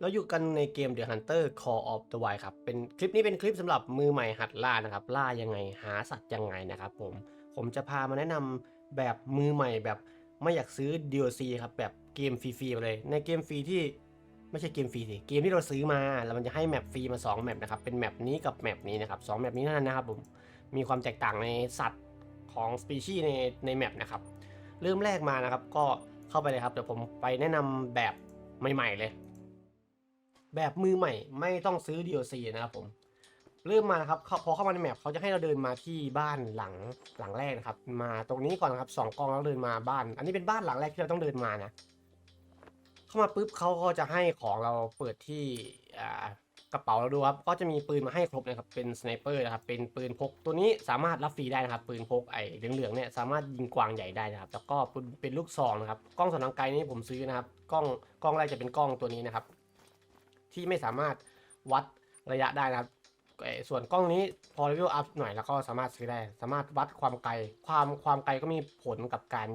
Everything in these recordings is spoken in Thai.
เราอยู่กันในเกม The Hunter Call of the Wild ครับ เป็นคลิปนี้เป็นคลิปสำหรับมือใหม่หัดล่านะครับ ล่ายังไงหาสัตว์ยังไงนะครับผม ผมจะพามาแนะนำแบบมือใหม่แบบไม่อยากซื้อ DLC ครับ แบบเกมฟรีๆมาเลย ในเกมฟรีที่ไม่ใช่เกมฟรีสิ เกมที่เราซื้อมา แล้วมันจะให้แมปฟรีมา2แมปนะครับ เป็นแมปนี้กับแมปนี้นะครับสองแมปนี้เท่านั้นนะครับผม มีความแตกต่างในสัตว์ของสปีชีส์ในในแมปนะครับ เริ่มแรกมานะครับก็เข้าไปเลยครับ เดี๋ยวผมไปแนะนำแบบใหม่ ๆ เลย แบบมือใหม่ไม่ต้องซื้อ DLC นะครับผมเริ่มมานะครับเขาพอเข้ามาในแมปเขาจะให้เราเดินมาที่บ้านหลังหลังแรกนะครับ มาตรงนี้ก่อนนครับสองกองแล้วเดินมาบ้าน อันนี้เป็นบ้านหลังแรกที่เราต้องเดินมานะ เข้ามาปุ๊บเขาก็จะให้ของเราเปิดที่กระเป๋าเราดูครับ ก็จะมีปืนมาให้ครบนะครับ เป็นสไนเปอร์นะครับ เป็นปืนพกตัวนี้สามารถรับฟรีได้นะครับ ปืนพกไอ้เหลืองๆเนี่ยสามารถยิงกวางใหญ่ได้นะครับ แล้วก็เป็นเป็นลูกซองนะครับ กล้องส่องทางไกลนี่ผมซื้อนะครับ กล้องกล้องแรกจะเป็นกล้องตัวนี้นะครับ ที่ไม่สามารถวัดระยะได้นะครับส่วนกล้องนี้พอเลเวลอัพหน่อยแล้วก็สามารถซื้อได้ สามารถวัดความไกล ความความไกลก็มีผลกับการ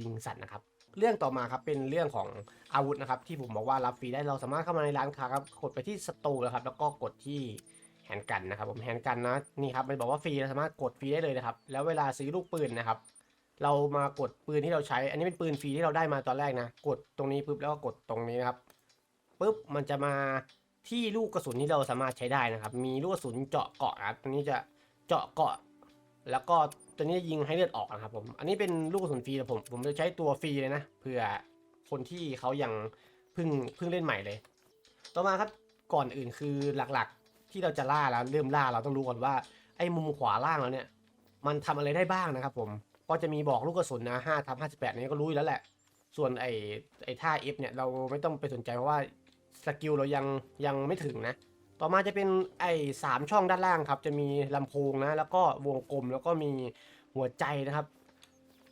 ยิงสัตว์นะครับ เรื่องต่อมาครับเป็นเรื่องของอาวุธนะครับ ที่ผมบอกว่ารับฟรีได้เราสามารถเข้ามาในร้านค้าครับกดไปที่สตูนะครับแล้วก็กดที่แฮนด์กันนะครับผมแฮนด์กันนะนี่ครับมันบอกว่าฟรีเราสามารถกดฟรีได้เลยนะครับ แล้วเวลาซื้อลูกปืนนะครับ เรามากดปืนที่เราใช้ อันนี้เป็นปืนฟรีที่เราได้มาตอนแรกนะ กดตรงนี้ปุ๊บแล้วก็กดตรงนี้นะครับ ปุ๊บมันจะมาที่ลูกกระสุนที่เราสามารถใช้ได้นะครับ มีลูกกระสุนเจาะเกาะนะครับตัวนี้จะเจาะเกาะ แล้วก็ตัวนี้จะยิงให้เลือดออกนะครับผมอันนี้เป็นลูกกระสุนฟรีแต่ผมผมจะใช้ตัวฟรีเลยนะเผื่อคนที่เขายังเพิ่งเพิ่งเล่นใหม่เลย ต่อมาครับก่อนอื่นคือหลักๆที่เราจะล่าแล้วเริ่มล่าเราต้องรู้ก่อนว่าไอ้มุมขวาล่างแล้วเนี่ย มันทำอะไรได้บ้างนะครับผมก็จะมีบอกลูกกระสุนนะ5ทับ58นี่ก็รู้อยู่แล้วแหละ ส่วนไอ้ไอ้ท่า F เนี่ยเราไม่ต้องไปสนใจเพราะว่า สกิลเรายังยังไม่ถึงนะ ต่อมาจะเป็นไอ้สามช่องด้านล่างครับ จะมีลำโพงนะ แล้วก็วงกลมแล้วก็มีหัวใจนะครับ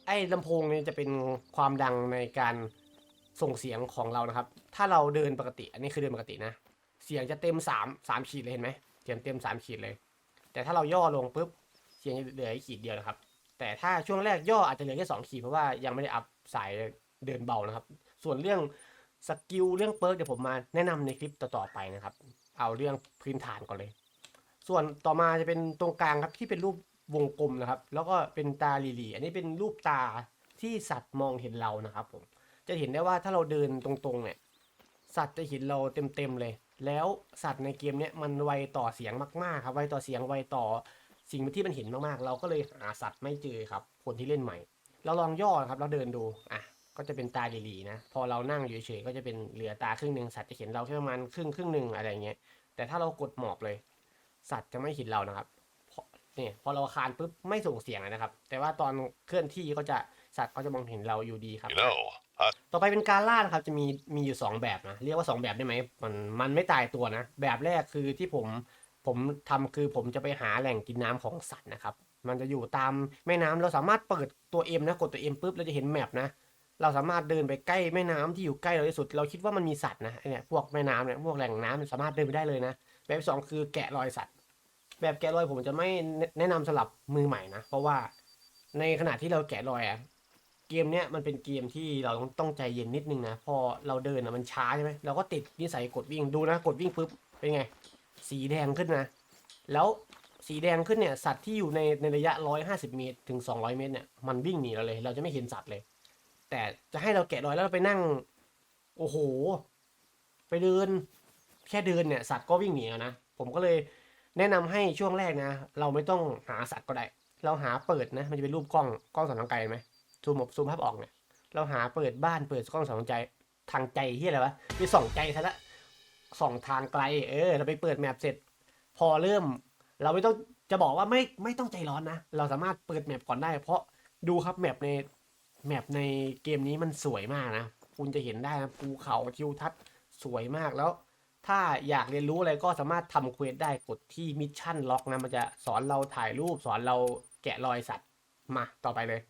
ไอ้ลำโพงนี่จะเป็นความดังในการส่งเสียงของเรานะครับ ถ้าเราเดินปกติ อันนี้คือเดินปกตินะ เสียงจะเต็ม3 3ขีดเลยเห็นไหมเสียงเต็ม3ขีดเลย แต่ถ้าเราย่อลงปุ๊บเสียงจะเหลือขีดเดียวนะครับ แต่ถ้าช่วงแรกย่ออาจจะเหลือแค่2ขีดเพราะว่ายังไม่ได้อัพสายเดินเบานะครับ ส่วนเรื่อง สกิลเรื่องเปิร์กเดี๋ยวผมมาแนะนำในคลิปต่อๆไปนะครับ เอาเรื่องพื้นฐานก่อนเลย ส่วนต่อมาจะเป็นตรงกลางครับที่เป็นรูปวงกลมนะครับ แล้วก็เป็นตาลีลีอันนี้เป็นรูปตาที่สัตว์มองเห็นเรานะครับ ผม จะเห็นได้ว่าถ้าเราเดินตรงๆเนี่ย สัตว์จะเห็นเราเต็มๆเลย แล้วสัตว์ในเกมเนี้ยมันไวต่อเสียงมากๆครับ ไวต่อเสียงไวต่อสิ่งที่มันเห็นมากๆ เราก็เลยหาสัตว์ไม่เจอครับ คนที่เล่นใหม่ เราลองย่อครับ เราเดินดู อะ ก็จะเป็นตาลีลีนะ พอเรานั่งอยู่เฉยๆก็จะเป็นเหลือตาครึ่งหนึ่งสัตว์จะเห็นเราแค่ประมาณครึ่งครึ่งหนึ่งอะไรเงี้ย แต่ถ้าเรากดหมอบเลย สัตว์จะไม่เห็นเรานะครับพอเนี่ยพอเราคานปุ๊บไม่ส่งเสียงเลยนะครับ แต่ว่าตอนเคลื่อนที่ก็จะสัตว์ก็จะมองเห็นเราอยู่ดีครับ You know, I ต่อไปเป็นการล่านะครับจะมีมีอยู่ 2 แบบนะเรียกว่า 2 แบบได้ไหมมันมันไม่ตายตัวนะ แบบแรกคือที่ผมผมทำคือผมจะไปหาแหล่งกินน้ำของสัตว์นะครับ มันจะอยู่ตามแม่น้ำเราสามารถเปิดตัว M นะกดตัว M ปุ๊บเราจะเห็นแมปนะ เราสามารถเดินไปใกล้แม่น้ำที่อยู่ใกล้เราที่สุด เราคิดว่ามันมีสัตว์นะเนี่ยพวกแม่น้ำเนี่ยพวกแหล่งน้ำสามารถเดินไปได้เลยนะ แบบสองคือแกะรอยสัตว์ แบบแกะรอยผมจะไม่แนะนำสำหรับมือใหม่นะ เพราะว่าในขณะที่เราแกะรอยอะเกมเนี้ยมันเป็นเกมที่เราต้องต้องใจเย็นนิดนึงนะ พอเราเดินอะมันช้าใช่ไหมเราก็ติดนิสัยกดวิ่งดูนะ กดวิ่งปุ๊บเป็นไง สีแดงขึ้นนะ แล้วสีแดงขึ้นเนี่ยสัตว์ที่อยู่ในในระยะ 150 เมตร ถึง 200 เมตรเนี่ยมันวิ่งหนีเราเลย เราจะไม่เห็นสัตว์เลย แต่จะให้เราแกะรอยแล้วเราไปนั่ง โอ้โห ไปเดิน แค่เดินเนี่ยสัตว์ก็วิ่งหนีแล้วนะ ผมก็เลยแนะนำให้ช่วงแรกนะ เราไม่ต้องหาสัตว์ก็ได้ เราหาเปิดนะ มันจะเป็นรูปกล้องกล้องส่องทางไกลไหมซูมออกซูมภาพออกเนี่ย เราหาเปิดบ้านเปิดกล้องส่องใจทางใจที่อะไรวะไปส่องใจซะละส่องทางไกล เออ เราไปเปิดแมปเสร็จ พอเริ่ม เราไม่ต้องจะบอกว่าไม่ไม่ต้องใจร้อนนะ เราสามารถเปิดแมปก่อนได้ เพราะดูครับแมปใน แมปในเกมนี้มันสวยมากนะ คุณจะเห็นได้นะภูเขาทิวทัศน์สวยมากแล้ว ถ้าอยากเรียนรู้อะไรก็สามารถทำเควสได้กดที่มิชชั่นล็อกนะ มันจะสอนเราถ่ายรูปสอนเราแกะรอยสัตว์มาต่อไปเลย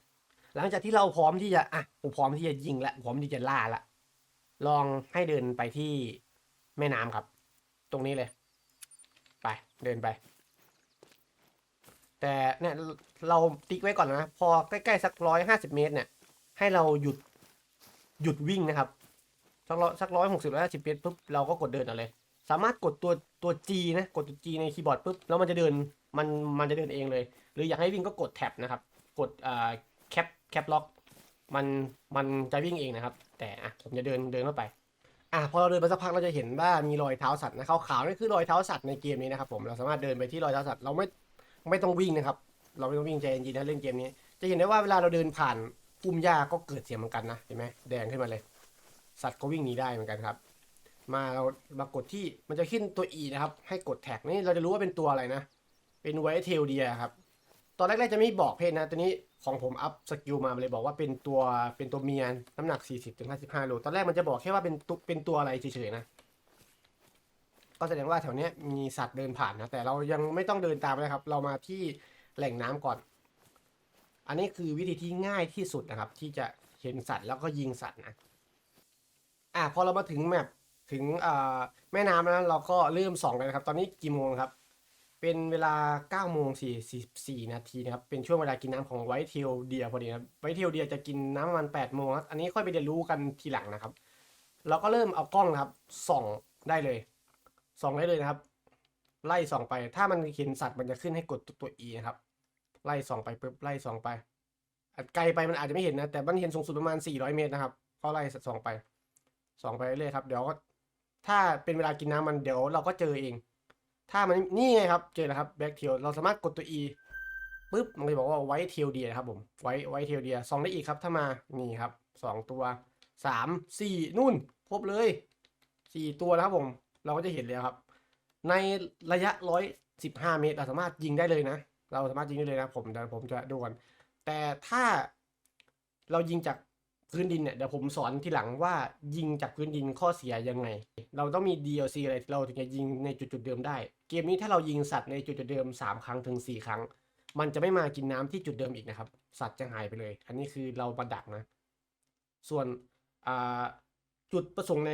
หลังจากที่เราพร้อมที่จะอะกูพร้อมที่จะยิงและพร้อมที่จะล่าละลองให้เดินไปที่แม่น้ำครับ ตรงนี้เลย ไปเดินไป แต่เนี่ยเราติ๊กไว้ก่อนนะ พอใกล้ๆสักร้อยห้าสิบเมตรเนี่ย ให้เราหยุดหยุดวิ่งนะครับสักร้อยสักร้อยหกสิบร้อยห้าสิบเมตรปุ๊บเราก็กดเดินเอาเลย สามารถกดตัวตัว G นะกดตัว G ในคีย์บอร์ดปุ๊บแล้วมันจะเดินมันมันจะเดินเองเลย หรืออยากให้วิ่งก็กดแท็บนะครับกดอ่าแคปแคปล็อกมันมันจะวิ่งเองนะครับ แต่อะผมจะเดินเดินเข้าไปอะพอเราเดินไปสักพักเราจะเห็นว่ามีรอยเท้าสัตว์นะขาวๆนี่คือรอยเท้าสัตว์ในเกมนี้นะครับผมเราสามารถเดินไปที่รอยเท้าสัตว์เราไม่ไม่ต้องวิ่งนะครับ เราไม่ต้องวิ่งใจเย็นๆนะเล่นเกมนี้ จะเห็นได้ว่าเวลาเราเดินผ่าน พุ่มหญ้าก็เกิดเสียงเหมือนกันนะเห็นไหมแดงขึ้นมาเลย สัตว์ก็วิ่งหนีได้เหมือนกันครับ มาเรามากดที่มันจะขึ้นตัว E นะครับ ให้กดแท็กนี่เราจะรู้ว่าเป็นตัวอะไรนะ เป็นไวท์เทลเดียครับ ตอนแรกๆจะไม่บอกเพศนะตอนนี้ของผมอัพสกิลมาเลยบอกว่าเป็นตัวเป็นตัวเมียน้ำหนัก 40-55โลตอนแรกมันจะบอกแค่ว่าเป็นตัวเป็นตัวอะไรเฉยๆนะก็แสดงว่าแถวนี้มีสัตว์เดินผ่านนะแต่เรายังไม่ต้องเดินตามเลยครับ เรามาที่แหล่งน้ำก่อน อันนี้คือวิธีที่ง่ายที่สุดนะครับ ที่จะเห็นสัตว์แล้วก็ยิงสัตว์นะอะพอเรามาถึงแมปถึงแม่น้ำแล้วเราก็เริ่มส่องเลยนะครับ ตอนนี้กี่โมงครับ เป็นเวลา9โมง44นาทีนะครับ เป็นช่วงเวลากินน้ำของไวท์เทลเดียพอดีนะไวท์เทลเดียจะกินน้ำประมาณ8โมงครับอันนี้ค่อยไปเรียนรู้กันทีหลังนะครับ เราก็เริ่มเอากล้องนะครับส่องได้เลยส่องได้เลยนะครับ ไล่ส่องไปถ้ามันเห็นสัตว์มันจะขึ้นให้กดตัว E นะครับ ไล่ส่องไปปุ๊บไล่ส่องไปไกลไปมันอาจจะไม่เห็นนะ แต่มันเห็นสูงสุดประมาณ 400 เมตรนะครับก็ไล่ส่องไปส่องไปเรื่อยครับ เดี๋ยวก็ถ้าเป็นเวลากินน้ำมันเดี๋ยวเราก็เจอเอง ถ้ามันนี่ไงครับเจอแล้วครับแบ็กเทลเราสามารถกดตัว E ปุ๊บมันเลยบอกว่าไวท์เทลเดียครับผมไวท์ไวท์เทลเดียส่องได้อีกครับ ถ้ามานี่ครับสองตัวสามสี่นู่นครบเลยสี่ตัวนะครับผม เราก็จะเห็นแล้วครับ ในระยะร้อยสิบห้าเมตร เราสามารถยิงได้เลยนะ เราสามารถยิงได้เลยนะผมเดี๋ยวผมจะดูกันแต่ถ้าเรายิงจากพื้นดินเนี่ยเดี๋ยวผมสอนทีหลังว่ายิงจากพื้นดินข้อเสียยังไง เราต้องมี DLC อะไรเราถึงจะยิงในจุดๆเดิมได้ เกมนี้ถ้าเรายิงสัตว์ในจุดๆเดิม 3 ครั้งถึง 4 ครั้ง มันจะไม่มากินน้ำที่จุดเดิมอีกนะครับ สัตว์จะหายไปเลย อันนี้คือเรามาดักนะ ส่วนจุดประสงค์ใน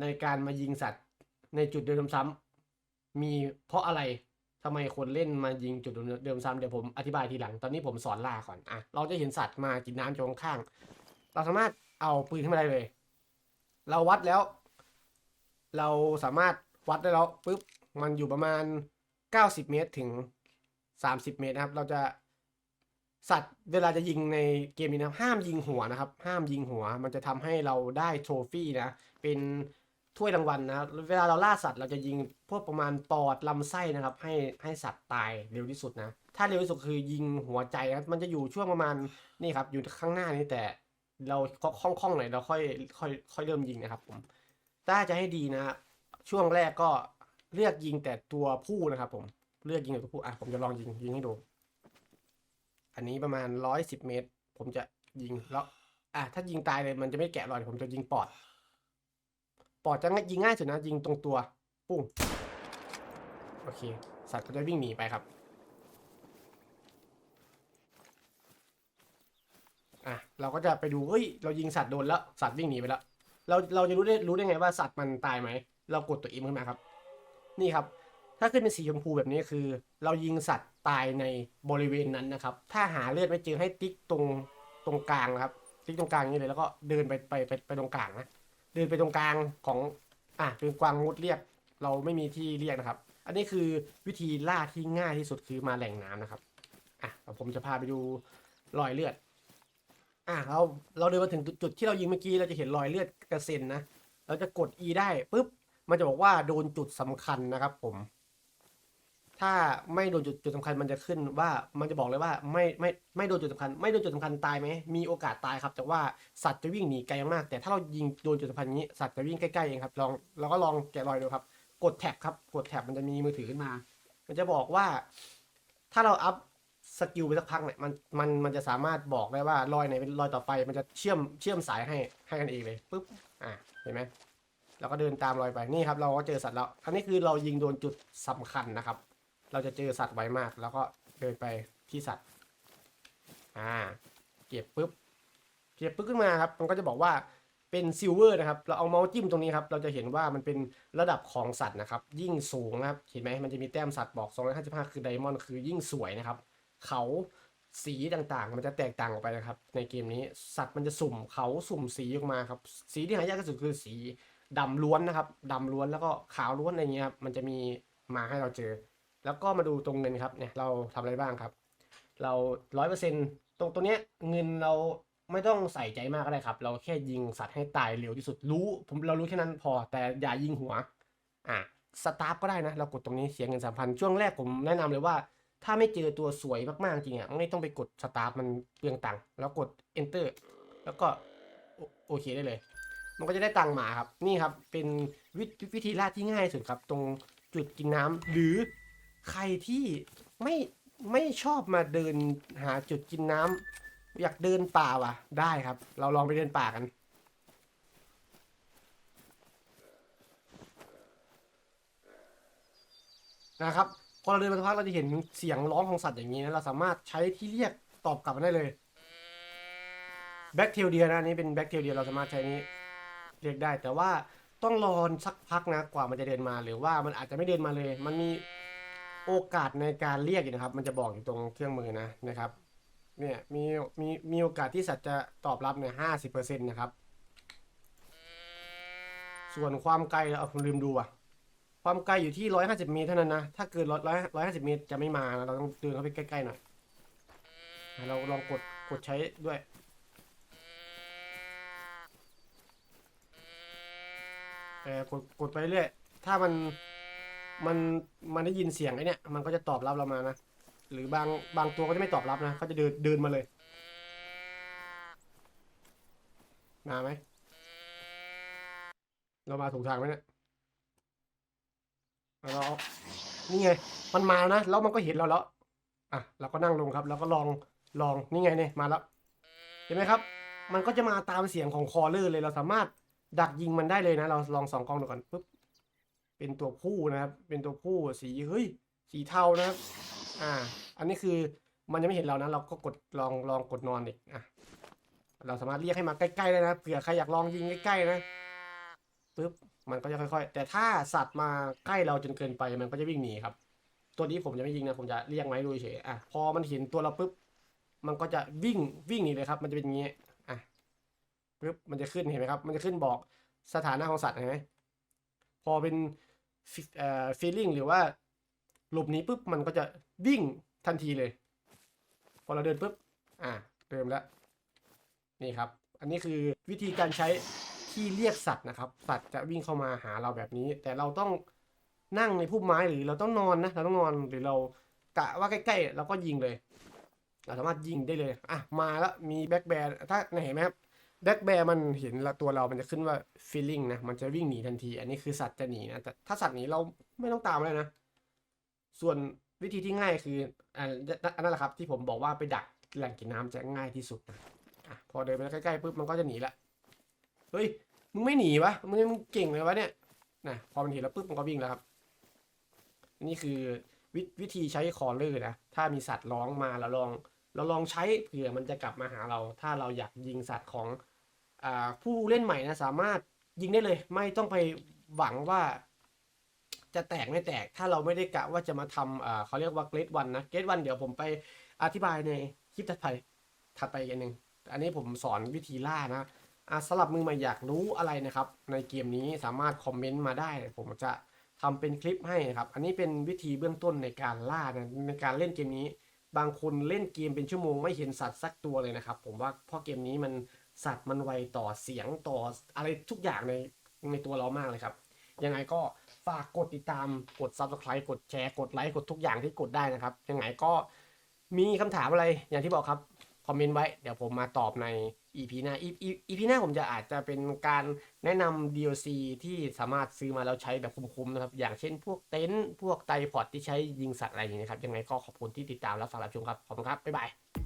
ในการมายิงสัตว์ในจุดเดิมซ้ำมีเพราะอะไร ทำไมคนเล่นมายิงจุดเดิมซ้ำเดี๋ยวผมอธิบายทีหลัง ตอนนี้ผมสอนล่าก่อนอะเราจะเห็นสัตว์มากินน้ำจงข้าง เราสามารถเอาปืนขึ้นมาได้เลย เราวัดแล้ว เราสามารถวัดได้แล้วปุ๊บมันอยู่ประมาณ 90 เมตรถึง 30 เมตรนะครับ เราจะสัตว์เวลาจะยิงในเกมนี้นะห้ามยิงหัวนะครับ ห้ามยิงหัว มันจะทำให้เราได้โทรฟี่นะ เป็น ถ้วยรางวัลนะครับเวลาเราล่าสัตว์เราจะยิงพวกประมาณปอดลำไส้นะครับ ให้ให้สัตว์ตายเร็วที่สุดนะ ถ้าเร็วที่สุดคือยิงหัวใจนะมันจะอยู่ช่วงประมาณนี่ครับ อยู่ข้างหน้านี้แต่เราคล่องๆหน่อยเราค่อยค่อยค่อยเริ่มยิงนะครับผมถ้าจะให้ดีนะช่วงแรกก็เลือกยิงแต่ตัวผู้นะครับ ผมเลือกยิงแต่ตัวผู้อะผมจะลองยิงยิงให้ดู อันนี้ประมาณร้อยสิบเมตร ผมจะยิงแล้วอะถ้ายิงตายเลยมันจะไม่แกะรอยผมจะยิงปอด ปอดจะง่ายยิงง่ายสุดนะยิงตรงตัวปุ้งโอเค สัตว์ก็จะวิ่งหนีไปครับ อะเราก็จะไปดูเฮ้ยเรายิงสัตว์โดนแล้วสัตว์วิ่งหนีไปแล้วเราเราจะรู้ได้รู้ได้ไงว่าสัตว์มันตายไหมเรากดตัวอิมขึ้นมาครับ นี่ครับ ถ้าขึ้นเป็นสีชมพูแบบนี้คือ เรายิงสัตว์ตายในบริเวณนั้นนะครับ ถ้าหาเลือดไม่เจอให้ติ๊กตรงตรงกลางนะครับ ติ๊กตรงกลางนี้เลยแล้วก็เดินไปไปไปไปตรงกลางนะ เดินไปตรงกลางของอะเป็นกวางงดเรียก เราไม่มีที่เรียกนะครับ อันนี้คือวิธีล่าที่ง่ายที่สุดคือมาแหล่งน้ำนะครับอะผมจะพาไปดูรอยเลือดอะเราเราเดินมาถึงจุดที่เรายิงเมื่อกี้เราจะเห็นรอยเลือดกระเซ็นนะเราจะกด E ได้ปุ๊บมันจะบอกว่าโดนจุดสำคัญนะครับผม ถ้าไม่โดนจุดจุดสำคัญมันจะขึ้นว่ามันจะบอกเลยว่าไม่ไม่ไม่โดนจุดสำคัญ ไม่โดนจุดสำคัญตายไหมมีโอกาสตายครับ แต่ว่าสัตว์จะวิ่งหนีไกลมาก แต่ถ้าเรายิงโดนจุดสำคัญนี้สัตว์จะวิ่งใกล้ๆเองครับลองเราก็ลองแกะรอยดูครับ กดแท็บครับกดแท็บมันจะมีมือถือขึ้นมา มันจะบอกว่า ถ้าเราอัพสกิลไปสักพักเนี่ยมันมันมันจะสามารถบอกได้ว่ารอยไหนเป็นรอยต่อไป มันจะเชื่อมเชื่อมสายให้ให้กันเองเลยปุ๊บอะเห็นไหมเราก็เดินตามรอยไปนี่ครับ เราก็เจอสัตว์แล้วอันนี้คือเรายิงโดนจุดสำคัญนะครับ เราจะเจอสัตว์ไวมาก แล้วก็เดินไปที่สัตว์ อ่า เก็บปุ๊บ เก็บปุ๊บขึ้นมาครับ มันก็จะบอกว่าเป็นซิลเวอร์นะครับ เราเอาเมาส์จิ้มตรงนี้ครับ เราจะเห็นว่ามันเป็นระดับของสัตว์นะครับ ยิ่งสูงนะครับ เห็นไหมมันจะมีแต้มสัตว์บอก 255 คือไดมอนด์คือยิ่งสวยนะครับ เขาสีต่างๆ มันจะแตกต่างออกไปนะครับ ในเกมนี้สัตว์มันจะสุ่มเขาสุ่มสีออกมาครับ สีที่หายากที่สุดคือสีดำล้วนนะครับดำล้วนแล้วก็ขาวล้วนอะไรเงี้ยครับ มันจะมีมาให้เราเจอ แล้วก็มาดูตรงเงินครับเนี่ยเราทำอะไรบ้างครับ เราร้อยเปอร์เซ็นตรงตัวเนี้ยเงินเราไม่ต้องใส่ใจมากก็ได้ครับ เราแค่ยิงสัตว์ให้ตายเร็วที่สุดรู้ ผมเรารู้แค่นั้นพอแต่อย่ายิงหัวอะสตาร์ก็ได้นะ เรากดตรงนี้เสียเงินสามพันช่วงแรกผมแนะนำเลยว่า ถ้าไม่เจอตัวสวยมากๆจริงอะไม่ต้องไปกดสตาร์มันเปลืองตังค์แล้วกด enter แล้วก็โอเคได้เลย มันก็จะได้ตังค์มาครับ นี่ครับเป็นวิธวิธีล่าที่ง่ายสุดครับ ตรงจุดกินน้ำหรือ ใครที่ไม่ไม่ชอบมาเดินหาจุดกินน้ำอยากเดินป่าว่ะ ได้ครับ เราลองไปเดินป่ากัน นะครับพอเราเดินไปสักพักเราจะเห็นเสียงร้องของสัตว์อย่างนี้นะเราสามารถใช้ที่เรียกตอบกลับมาได้เลยแบ็กเทลเดียนะนนี้เป็นแบ็กเทลเดียเราสามารถใช้นี้เรียกได้ แต่ว่าต้องรอสักพักนะกว่ามันจะเดินมาหรือว่ามันอาจจะไม่เดินมาเลย มันมี โอกาสในการเรียกอยู่นะครับ มันจะบอกอยู่ตรงเครื่องมือนะนะครับ เนี่ยมีมีมีโอกาสที่สัตว์จะตอบรับเนี่ยห้าสิบเปอร์เซ็นต์นะครับ ส่วนความไกลเราเอาผมลืมดูอะ ความไกลอยู่ที่ร้อยห้าสิบเมตรเท่านั้นนะ ถ้าเกินร้อยร้อยห้าสิบเมตรจะไม่มานะเราต้องเดินเข้าไปใกล้ๆหน่อยเราลองกดกดใช้ด้วยเออกดกดไปเรื่อยถ้ามัน มันมันได้ยินเสียงไอ้เนี่ยมันก็จะตอบรับเรามานะหรือบางบางตัวก็จะไม่ตอบรับนะเขาจะเดินเดินมาเลยมาไหมเรามาถูกทางไหมเนี่ยเรานี่ไง มันมานะแล้วมันก็เห็นเราแล้วอะเราก็นั่งลงครับ แล้วก็ลองลองนี่ไงเนี่ยมาแล้วเห็นไหมครับ มันก็จะมาตามเสียงของคอเลอร์เลยเราสามารถดักยิงมันได้เลยนะ เราลองสองกล้องดูก่อนปุ๊บ เป็นตัวผู้นะครับ เป็นตัวผู้สีเฮ้ยสีเทานะครับ อ่า อันนี้คือมันยังไม่เห็นเรานะ เราก็กดลองลองกดนอนอีกอะเราสามารถเรียกให้มาใกล้ๆได้นะเผื่อใครอยากลองยิงใกล้ๆนะปุ๊บมันก็จะค่อยๆ แต่ถ้าสัตว์มาใกล้เราจนเกินไปมันก็จะวิ่งหนีครับ ตัวนี้ผมจะไม่ยิงนะผมจะเรียกไม้ดูเฉยอะพอมันเห็นตัวเราปุ๊บมันก็จะวิ่งวิ่งหนีเลยครับ มันจะเป็นอย่างงี้อะปุ๊บมันจะขึ้นเห็นไหมครับ มันจะขึ้นบอกสถานะของสัตว์เห็นไหม พอเป็นเอ่อ feeling หรือว่าหลบหนีปุ๊บมันก็จะวิ่งทันทีเลย พอเราเดินปุ๊บอะเริ่มแล้วนี่ครับ อันนี้คือวิธีการใช้ที่เรียกสัตว์นะครับ สัตว์จะวิ่งเข้ามาหาเราแบบนี้ แต่เราต้องนั่งในพุ่มไม้หรือเราต้องนอนนะเราต้องนอนหรือเรากะว่าใกล้ๆเราก็ยิงเลย เราสามารถยิงได้เลยอะมาแล้วมีแบ็กแบร์ถ้าเห็นไหมครับ แบ็กแบร์มันเห็นตัวเรา มันจะขึ้นว่า feeling นะ มันจะวิ่งหนีทันที อันนี้คือสัตว์จะหนีนะ แต่ถ้าสัตว์หนีเราไม่ต้องตามเลยนะ ส่วนวิธีที่ง่ายคืออันนั้นแหละครับ ที่ผมบอกว่าไปดักแหล่งกินน้ำจะง่ายที่สุดนะอะพอเดินไปใกล้ๆปุ๊บมันก็จะหนีละ เฮ้ย มึงไม่หนีวะ มึงมึงเก่งเลยวะเนี่ย นะ พอมันเห็นแล้วปุ๊บมันก็วิ่งแล้วครับ นี่คือววิธีใช้คอเลอร์นะ ถ้ามีสัตว์ร้องมาเราลองเราลองใช้เผื่อมันจะกลับมาหาเรา ถ้าเราอยากยิงสัตว์ของ ผู้เล่นใหม่นะสามารถยิงได้เลย ไม่ต้องไปหวังว่า จะแตกไม่แตก ถ้าเราไม่ได้กะว่าจะมาทำเขาเรียกว่าเกรดวันนะเกรดวันเดี๋ยวผมไปอธิบายในคลิปถัดไปถัดไปอีกนหนึ่งอันนี้ผมสอนวิธีล่านะอะสำหรับมือใหม่อยากรู้อะไรนะครับ ในเกมนี้สามารถคอมเมนต์มาได้ ผมจะทำเป็นคลิปให้นะครับ อันนี้เป็นวิธีเบื้องต้นในการล่านะในการเล่นเกมนี้ บางคนเล่นเกมเป็นชั่วโมงไม่เห็นสัตว์สักตัวเลยนะครับ ผมว่าเพราะเกมนี้มัน สัตว์มันไวต่อเสียงต่ออะไรทุกอย่างในในตัวเรามากเลยครับ ยังไงก็ฝากกดติดตามกด subscribe กดแชร์กดไลค์กดทุกอย่างที่กดได้นะครับ ยังไงก็มีคำถามอะไรอย่างที่บอกครับ คอมเมนต์ไว้เดี๋ยวผมมาตอบใน EP หน้า EP EP หน้าผมจะอาจจะเป็นการแนะนำ DLC ที่สามารถซื้อมาแล้วใช้แบบคุ้มๆนะครับ อย่างเช่นพวกเต็นท์พวกไตรพอดที่ใช้ยิงสัตว์อะไรอย่างนี้นะครับ ยังไงก็ขอบคุณที่ติดตามและฟังรับชมครับ ขอบคุณครับ บ๊ายบาย